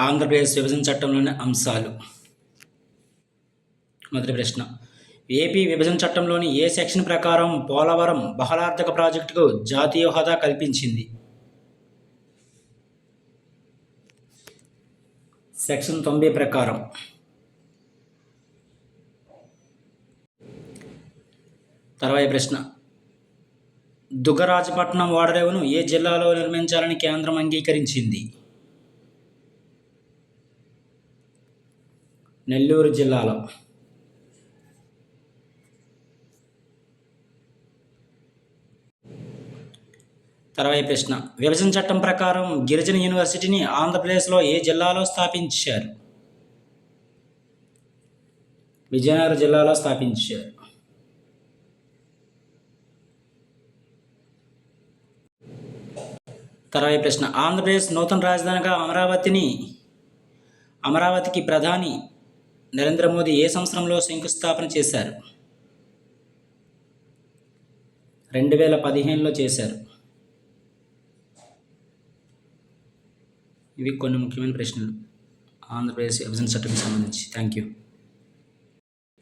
ఆంధ్రప్రదేశ్ విభజన చట్టంలోని అంశాలు. మొదటి ప్రశ్న. ఏపీ విభజన చట్టంలోని ఏ సెక్షన్ ప్రకారం పోలవరం బహుళార్థక ప్రాజెక్టుకు జాతీయ హోదా కల్పించింది? సెక్షన్ తొంభై ప్రకారం. తర్వాత ప్రశ్న. దుగ్గరాజపట్నం ఓడరేవును ఏ జిల్లాలో నిర్మించాలని కేంద్రం అంగీకరించింది? నెల్లూరు జిల్లాలో. తర్వాయి ప్రశ్న. విభజన చట్టం ప్రకారం గిరిజన యూనివర్సిటీని ఆంధ్రప్రదేశ్లో ఏ జిల్లాలో స్థాపించారు? విజయనగరం జిల్లాలో స్థాపించారు. తర్వాయి ప్రశ్న. ఆంధ్రప్రదేశ్ నూతన రాజధానిగా అమరావతిని అమరావతికి ప్రధాని నరేంద్ర మోదీ ఏ సంవత్సరంలో శంకుస్థాపన చేశారు? రెండు వేల పదిహేనులో చేశారు. ఇవి కొన్ని ముఖ్యమైన ప్రశ్నలు. ఆంధ్రప్రదేశ్ విభజన చట్టంకి సంబంధించి. Thank you